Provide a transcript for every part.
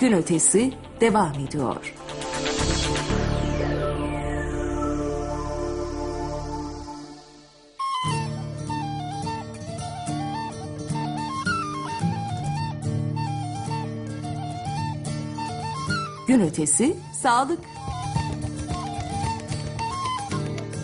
Gün ötesi devam ediyor. Gün ötesi sağlık.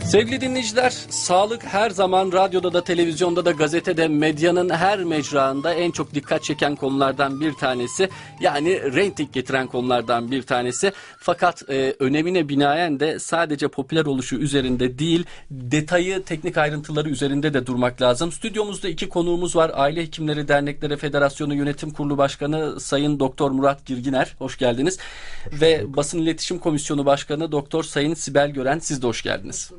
Sevgili dinleyiciler, sağlık her zaman radyoda da televizyonda da gazetede medyanın her mecraında en çok dikkat çeken konulardan bir tanesi. Yani reyting getiren konulardan bir tanesi. Fakat e, önemine binaen de sadece popüler oluşu üzerinde değil, detayı, teknik ayrıntıları üzerinde de durmak lazım. Stüdyomuzda iki konuğumuz var. Aile Hekimleri Dernekleri Federasyonu Yönetim Kurulu Başkanı Sayın Doktor Murat Girginer. Hoş geldiniz. Ve Basın İletişim Komisyonu Başkanı Doktor Sayın Sibel Gören. Siz de hoş geldiniz.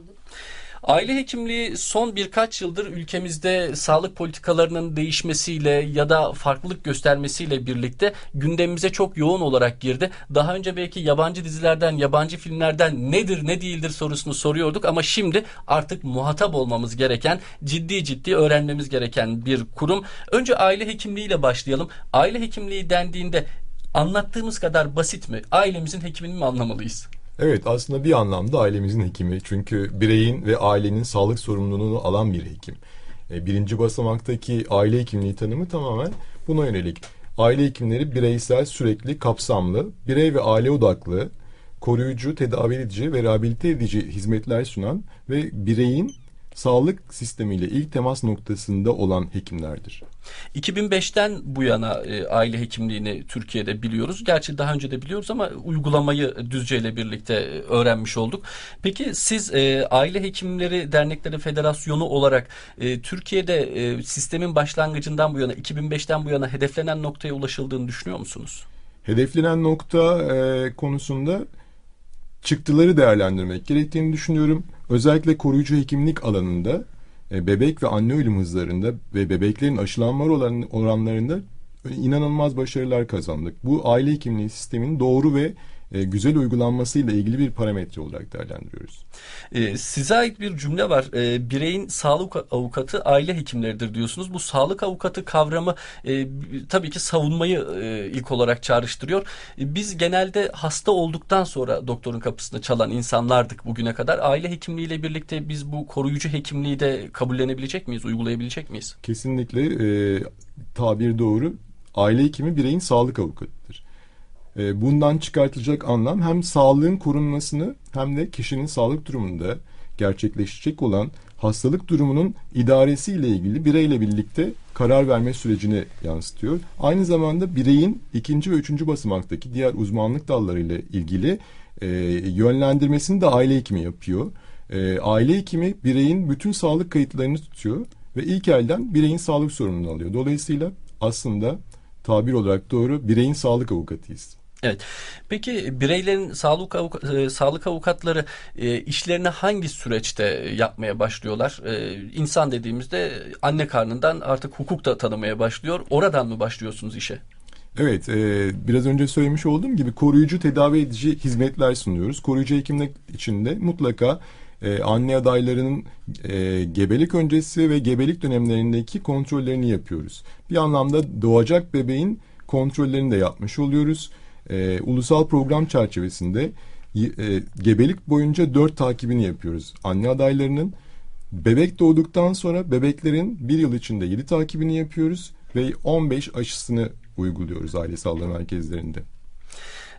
Aile hekimliği son birkaç yıldır ülkemizde sağlık politikalarının değişmesiyle ya da farklılık göstermesiyle birlikte gündemimize çok yoğun olarak girdi. Daha önce belki yabancı dizilerden, yabancı filmlerden nedir ne değildir sorusunu soruyorduk ama şimdi artık muhatap olmamız gereken, ciddi ciddi öğrenmemiz gereken bir kurum. Önce aile hekimliğiyle başlayalım. Aile hekimliği dendiğinde anlattığımız kadar basit mi? Ailemizin hekimini mi anlamalıyız? Evet aslında bir anlamda ailemizin hekimi. Çünkü bireyin ve ailenin sağlık sorumluluğunu alan bir hekim. E, Birinci basamaktaki aile hekimliği tanımı tamamen buna yönelik. Aile hekimleri bireysel, sürekli, kapsamlı, birey ve aile odaklı, koruyucu, tedavi edici ve rehabilite edici hizmetler sunan ve bireyin sağlık sistemiyle ilk temas noktasında olan hekimlerdir. 2005'ten bu yana e, aile hekimliğini Türkiye'de biliyoruz. Gerçi daha önce de biliyoruz ama uygulamayı Düzce ile birlikte e, öğrenmiş olduk. Peki siz e, Aile Hekimleri Dernekleri Federasyonu olarak e, Türkiye'de e, sistemin başlangıcından bu yana 2005'ten bu yana hedeflenen noktaya ulaşıldığını düşünüyor musunuz? Hedeflenen nokta e, konusunda çıktıları değerlendirmek gerektiğini düşünüyorum. Özellikle koruyucu hekimlik alanında e, bebek ve anne ölüm hızlarında ve bebeklerin aşılanma oran- oranlarında inanılmaz başarılar kazandık. Bu aile hekimliği sisteminin doğru ve e, güzel uygulanmasıyla ilgili bir parametre olarak değerlendiriyoruz. E, size ait bir cümle var. E, bireyin sağlık avukatı aile hekimleridir diyorsunuz. Bu sağlık avukatı kavramı e, tabii ki savunmayı e, ilk olarak çağrıştırıyor. E, biz genelde hasta olduktan sonra doktorun kapısını çalan insanlardık bugüne kadar. Aile hekimliğiyle birlikte biz bu koruyucu hekimliği de kabullenebilecek miyiz, uygulayabilecek miyiz? Kesinlikle e, tabir doğru. Aile hekimi bireyin sağlık avukatıdır. E, bundan çıkartılacak anlam hem sağlığın korunmasını hem de kişinin sağlık durumunda gerçekleşecek olan hastalık durumunun idaresiyle ilgili bireyle birlikte karar verme sürecini yansıtıyor. Aynı zamanda bireyin ikinci ve üçüncü basamaktaki diğer uzmanlık dallarıyla ilgili e, yönlendirmesini de aile hekimi yapıyor. E, aile hekimi bireyin bütün sağlık kayıtlarını tutuyor ve ilk elden bireyin sağlık sorununu alıyor. Dolayısıyla aslında tabir olarak doğru bireyin sağlık avukatıyız. Evet. Peki bireylerin sağlık avuka- e, sağlık avukatları e, işlerini hangi süreçte yapmaya başlıyorlar? E, insan dediğimizde anne karnından artık hukuk da tanımaya başlıyor. Oradan mı başlıyorsunuz işe? Evet, e, biraz önce söylemiş olduğum gibi koruyucu tedavi edici hizmetler sunuyoruz. Koruyucu hekimlik içinde mutlaka e, anne adaylarının e, gebelik öncesi ve gebelik dönemlerindeki kontrollerini yapıyoruz. Bir anlamda doğacak bebeğin kontrollerini de yapmış oluyoruz. E, ulusal program çerçevesinde e, gebelik boyunca dört takibini yapıyoruz. Anne adaylarının Bebek doğduktan sonra bebeklerin bir yıl içinde 7 takibini yapıyoruz ve 15 aşısını uyguluyoruz aile sağlığı merkezlerinde.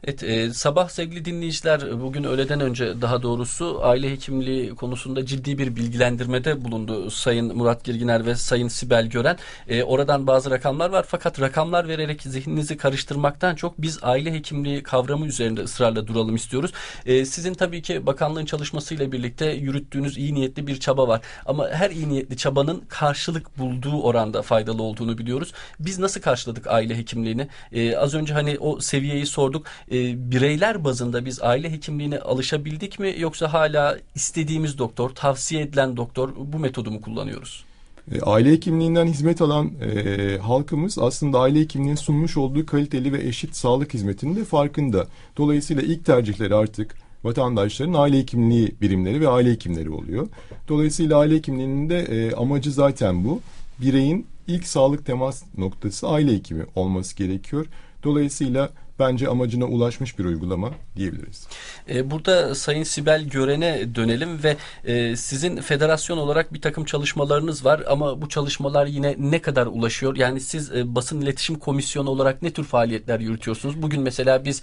Evet, e, sabah sevgili dinleyiciler bugün öğleden önce daha doğrusu aile hekimliği konusunda ciddi bir bilgilendirmede bulundu Sayın Murat Girginer ve Sayın Sibel Gören. E, oradan bazı rakamlar var fakat rakamlar vererek zihninizi karıştırmaktan çok biz aile hekimliği kavramı üzerinde ısrarla duralım istiyoruz. E, sizin tabii ki bakanlığın çalışmasıyla birlikte yürüttüğünüz iyi niyetli bir çaba var. Ama her iyi niyetli çabanın karşılık bulduğu oranda faydalı olduğunu biliyoruz. Biz nasıl karşıladık aile hekimliğini? E, az önce hani o seviyeyi sorduk. E, bireyler bazında biz aile hekimliğine alışabildik mi yoksa hala istediğimiz doktor, tavsiye edilen doktor bu metodu mu kullanıyoruz? E, Aile hekimliğinden hizmet alan e, halkımız aslında aile hekimliğinin sunmuş olduğu kaliteli ve eşit sağlık hizmetinin de farkında. Dolayısıyla ilk tercihleri artık vatandaşların aile hekimliği birimleri ve aile hekimleri oluyor. Dolayısıyla aile hekimliğinin de e, amacı zaten bu. bireyin ilk sağlık temas noktası aile hekimi olması gerekiyor. Dolayısıyla bence amacına ulaşmış bir uygulama diyebiliriz. E, Burada Sayın Sibel Gören'e dönelim ve e, sizin federasyon olarak bir takım çalışmalarınız var ama bu çalışmalar yine ne kadar ulaşıyor? Yani siz e, basın iletişim komisyonu olarak ne tür faaliyetler yürütüyorsunuz? Bugün mesela biz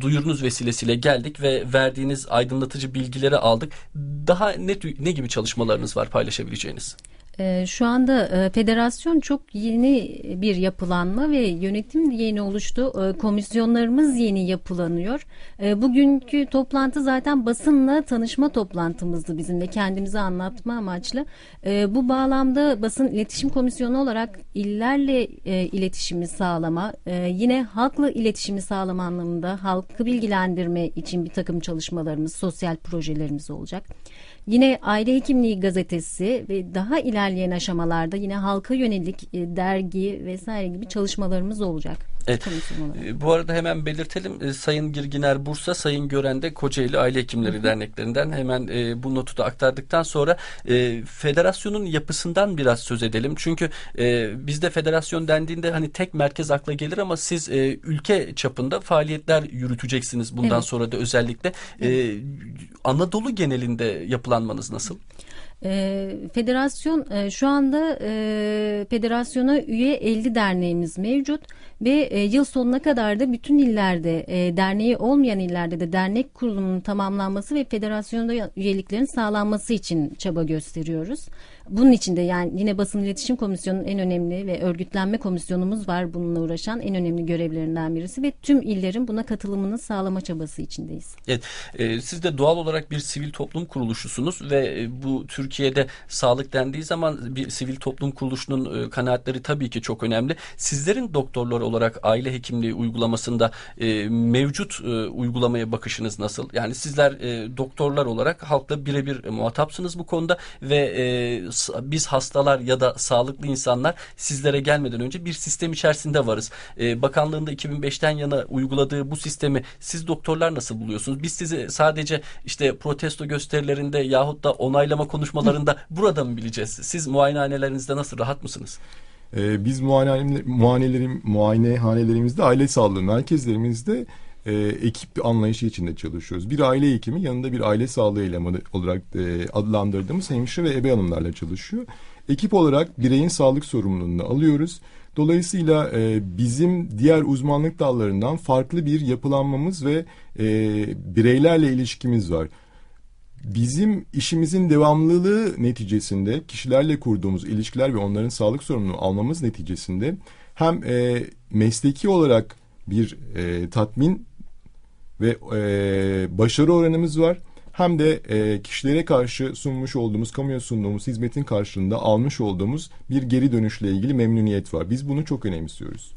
duyurunuz vesilesiyle geldik ve verdiğiniz aydınlatıcı bilgileri aldık. Daha ne, ne gibi çalışmalarınız var paylaşabileceğiniz? Ee, Şu anda e, federasyon çok yeni bir yapılanma ve yönetim yeni oluştu. E, Komisyonlarımız yeni yapılanıyor. E, Bugünkü toplantı zaten basınla tanışma toplantımızdı bizim de kendimizi anlatma amaçlı. Bu bağlamda basın iletişim komisyonu olarak illerle e, iletişimi sağlama, e, yine halkla iletişimi sağlama anlamında halkı bilgilendirme için bir takım çalışmalarımız, sosyal projelerimiz olacak. Yine Aile Hekimliği gazetesi ve daha ilerleyen aşamalarda yine halka yönelik e, dergi vesaire gibi çalışmalarımız olacak. E, Bu arada hemen belirtelim. E, Sayın Girginer Bursa, Sayın Gören de Kocaeli Aile Hekimleri Derneklerinden hemen e, bu notu da aktardıktan sonra e, federasyonun yapısından biraz söz edelim. Çünkü e, bizde federasyon dendiğinde hani tek merkez akla gelir ama siz e, ülke çapında faaliyetler yürüteceksiniz bundan Evet. sonra da özellikle. E, Anadolu genelinde yapılanmanız nasıl? E, federasyon e, şu anda e, federasyona üye 50 derneğimiz mevcut ve e, yıl sonuna kadar da bütün illerde e, derneği olmayan illerde de dernek kurulumunun tamamlanması ve federasyonda üyeliklerin sağlanması için çaba gösteriyoruz. Bunun için de yani yine basın iletişim komisyonunun en önemli ve örgütlenme komisyonumuz var bununla uğraşan en önemli görevlerinden birisi ve tüm illerin buna katılımını sağlama çabası içindeyiz. Evet, e, siz de doğal olarak bir sivil toplum kuruluşusunuz ve e, bu Türkiye'de sağlık dendiği zaman bir sivil toplum kuruluşunun e, kanaatleri tabii ki çok önemli. Sizlerin doktorlar olarak aile hekimliği uygulamasında e, mevcut e, uygulamaya bakışınız nasıl? Yani sizler e, doktorlar olarak halkla birebir e, muhatapsınız bu konuda ve e, biz hastalar ya da sağlıklı insanlar sizlere gelmeden önce bir sistem içerisinde varız. E, bakanlığında 2005'ten yana uyguladığı bu sistemi siz doktorlar nasıl buluyorsunuz? Biz sizi sadece işte protesto gösterilerinde yahut da onaylama konuşmalarında burada mı bileceğiz? Siz muayenehanelerinizde nasıl rahat mısınız? Ee, biz muayene, muayenelerim, muayenehanelerimizde, aile sağlığı merkezlerimizde e, ekip anlayışı içinde çalışıyoruz. Bir aile hekimi yanında bir aile sağlığı elemanı olarak e, adlandırdığımız hemşire ve ebe hanımlarla çalışıyor. Ekip olarak bireyin sağlık sorumluluğunu alıyoruz. Dolayısıyla e, bizim diğer uzmanlık dallarından farklı bir yapılanmamız ve e, bireylerle ilişkimiz var. Bizim işimizin devamlılığı neticesinde kişilerle kurduğumuz ilişkiler ve onların sağlık sorumluluğunu almamız neticesinde hem e, mesleki olarak bir e, tatmin ve e, başarı oranımız var hem de e, kişilere karşı sunmuş olduğumuz, kamuya sunduğumuz hizmetin karşılığında almış olduğumuz bir geri dönüşle ilgili memnuniyet var. Biz bunu çok önemsiyoruz.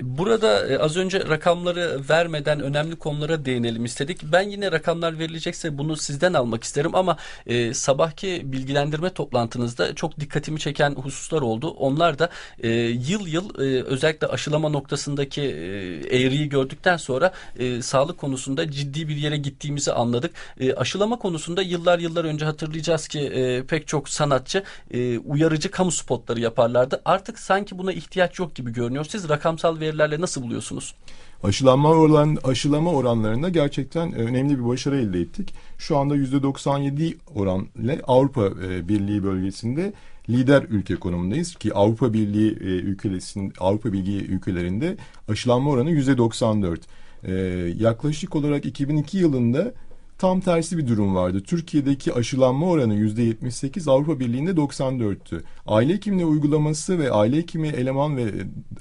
Burada e, az önce rakamları vermeden önemli konulara değinelim istedik. Ben yine rakamlar verilecekse bunu sizden almak isterim ama e, sabahki bilgilendirme toplantınızda çok dikkatimi çeken hususlar oldu. Onlar da e, yıl yıl e, özellikle aşılama noktasındaki e, eğriyi gördükten sonra e, sağlık konusunda ciddi bir yere gittiğimizi anladık. E, aşılama konusunda yıllar yıllar önce hatırlayacağız ki e, pek çok sanatçı e, uyarıcı kamu spotları yaparlardı. Artık sanki buna ihtiyaç yok gibi görünüyor. Siz rakamsal verilerle nasıl buluyorsunuz? Aşılanma oran aşılama oranlarında gerçekten e, önemli bir başarı elde ettik. Şu anda %97 oran ile Avrupa e, Birliği bölgesinde lider ülke konumundayız ki Avrupa Birliği e, ülkelerin Avrupa Birliği ülkelerinde aşılanma oranı %94. E, yaklaşık olarak 2002 yılında tam tersi bir durum vardı. Türkiye'deki aşılanma oranı %78, Avrupa Birliği'nde 94'tü. Aile hekimliği uygulaması ve aile hekimi eleman ve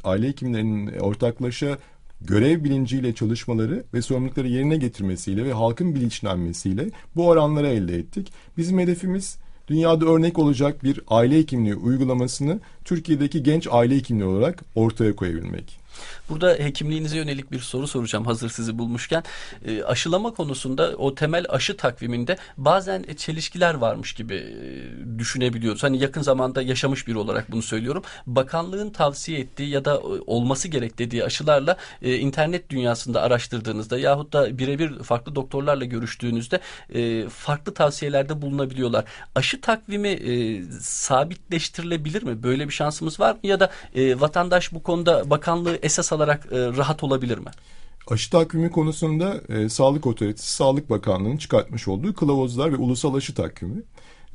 aile hekimlerinin ortaklaşa görev bilinciyle çalışmaları ve sorumlulukları yerine getirmesiyle ve halkın bilinçlenmesiyle bu oranları elde ettik. Bizim hedefimiz dünyada örnek olacak bir aile hekimliği uygulamasını Türkiye'deki genç aile hekimliği olarak ortaya koyabilmek. Burada hekimliğinize yönelik bir soru soracağım hazır sizi bulmuşken. E, aşılama konusunda o temel aşı takviminde bazen çelişkiler varmış gibi e, düşünebiliyoruz. Hani yakın zamanda yaşamış biri olarak bunu söylüyorum. Bakanlığın tavsiye ettiği ya da e, olması gerek dediği aşılarla e, internet dünyasında araştırdığınızda yahut da birebir farklı doktorlarla görüştüğünüzde e, farklı tavsiyelerde bulunabiliyorlar. Aşı takvimi e, sabitleştirilebilir mi? Böyle bir şansımız var mı? Ya da e, vatandaş bu konuda bakanlığı esas alarak e, rahat olabilir mi? Aşı takvimi konusunda e, Sağlık Otoritesi, Sağlık Bakanlığı'nın çıkartmış olduğu kılavuzlar ve ulusal aşı takvimi.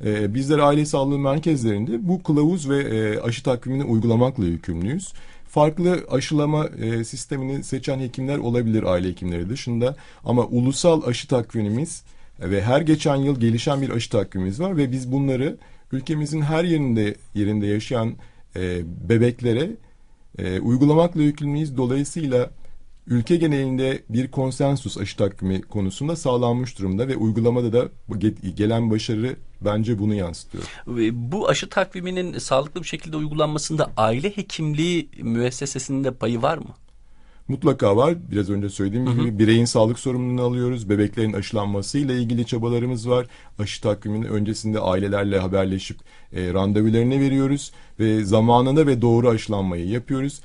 E, bizler aile sağlığı merkezlerinde bu kılavuz ve e, aşı takvimini uygulamakla yükümlüyüz. Farklı aşılama e, sistemini seçen hekimler olabilir aile hekimleri dışında ama ulusal aşı takvimimiz ve her geçen yıl gelişen bir aşı takvimimiz var ve biz bunları ülkemizin her yerinde yerinde yaşayan e, bebeklere e, uygulamakla yükümlüyüz. Dolayısıyla ülke genelinde bir konsensus aşı takvimi konusunda sağlanmış durumda ve uygulamada da gelen başarı bence bunu yansıtıyor. Bu aşı takviminin sağlıklı bir şekilde uygulanmasında aile hekimliği müessesesinin de payı var mı? Mutlaka var. Biraz önce söylediğim gibi bireyin sağlık sorumluluğunu alıyoruz. Bebeklerin aşılanması ile ilgili çabalarımız var. Aşı takviminin öncesinde ailelerle haberleşip e, randevularını veriyoruz ve zamanında ve doğru aşılanmayı yapıyoruz.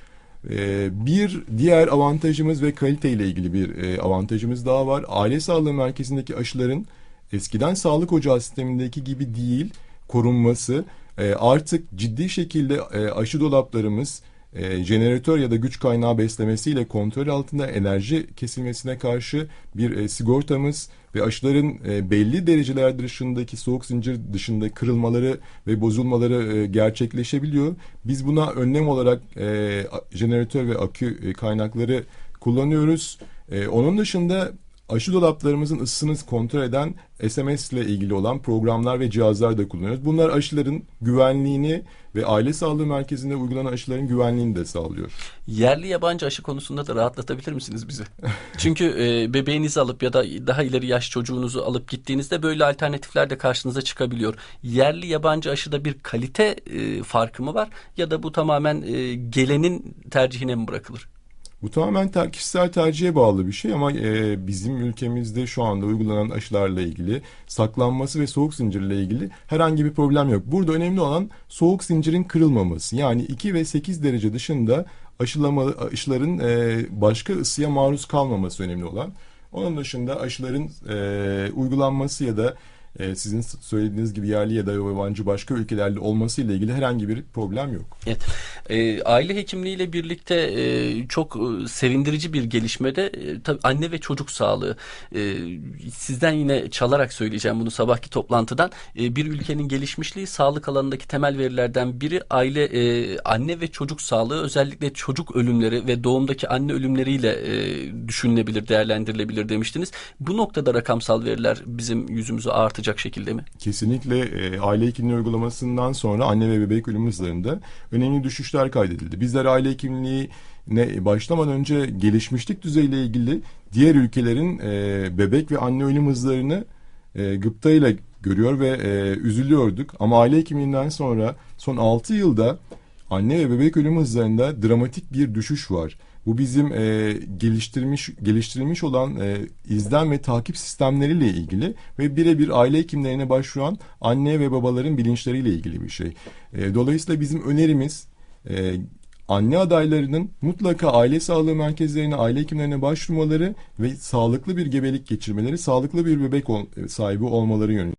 E, bir diğer avantajımız ve kalite ile ilgili bir e, avantajımız daha var. Aile sağlığı merkezindeki aşıların eskiden sağlık ocağı sistemindeki gibi değil korunması e, artık ciddi şekilde aşı dolaplarımız e, jeneratör ya da güç kaynağı beslemesiyle kontrol altında enerji kesilmesine karşı bir e, sigortamız ve aşıların e, belli dereceler dışındaki soğuk zincir dışında kırılmaları ve bozulmaları e, gerçekleşebiliyor. Biz buna önlem olarak e, jeneratör ve akü e, kaynakları kullanıyoruz. E, onun dışında aşı dolaplarımızın ısısını kontrol eden SMS ile ilgili olan programlar ve cihazlar da kullanıyoruz. Bunlar aşıların güvenliğini ve aile sağlığı merkezinde uygulanan aşıların güvenliğini de sağlıyor. Yerli yabancı aşı konusunda da rahatlatabilir misiniz bizi? Çünkü e, bebeğinizi alıp ya da daha ileri yaş çocuğunuzu alıp gittiğinizde böyle alternatifler de karşınıza çıkabiliyor. Yerli yabancı aşıda bir kalite e, farkı mı var ya da bu tamamen e, gelenin tercihine mi bırakılır? Bu tamamen ter, kişisel tercihe bağlı bir şey ama e, bizim ülkemizde şu anda uygulanan aşılarla ilgili saklanması ve soğuk zincirle ilgili herhangi bir problem yok. Burada önemli olan soğuk zincirin kırılmaması. Yani 2 ve 8 derece dışında aşılama aşıların e, başka ısıya maruz kalmaması önemli olan. Onun dışında aşıların e, uygulanması ya da e, sizin söylediğiniz gibi yerli ya da yabancı başka ülkelerde olması ile ilgili herhangi bir problem yok. Evet. E, aile hekimliğiyle birlikte e, çok e, sevindirici bir gelişmede e, anne ve çocuk sağlığı. E, sizden yine çalarak söyleyeceğim bunu sabahki toplantıdan. E, bir ülkenin gelişmişliği sağlık alanındaki temel verilerden biri aile e, anne ve çocuk sağlığı özellikle çocuk ölümleri ve doğumdaki anne ölümleriyle e, düşünülebilir, değerlendirilebilir demiştiniz. Bu noktada rakamsal veriler bizim yüzümüzü artacak şekilde mi? Kesinlikle e, aile hekimliği uygulamasından sonra anne ve bebek ölüm hızlarında önemli düşüşler kaydedildi. Bizler aile hekimliğine başlamadan önce gelişmişlik düzeyiyle ilgili diğer ülkelerin e, bebek ve anne ölüm hızlarını e, gıptayla görüyor ve e, üzülüyorduk. Ama aile hekimliğinden sonra son 6 yılda anne ve bebek ölüm hızlarında dramatik bir düşüş var. Bu bizim e, geliştirmiş geliştirilmiş olan e, izlem ve takip sistemleriyle ilgili ve birebir aile hekimlerine başvuran anne ve babaların bilinçleriyle ilgili bir şey. E, dolayısıyla bizim önerimiz e, anne adaylarının mutlaka aile sağlığı merkezlerine, aile hekimlerine başvurmaları ve sağlıklı bir gebelik geçirmeleri, sağlıklı bir bebek ol- sahibi olmaları yönünde.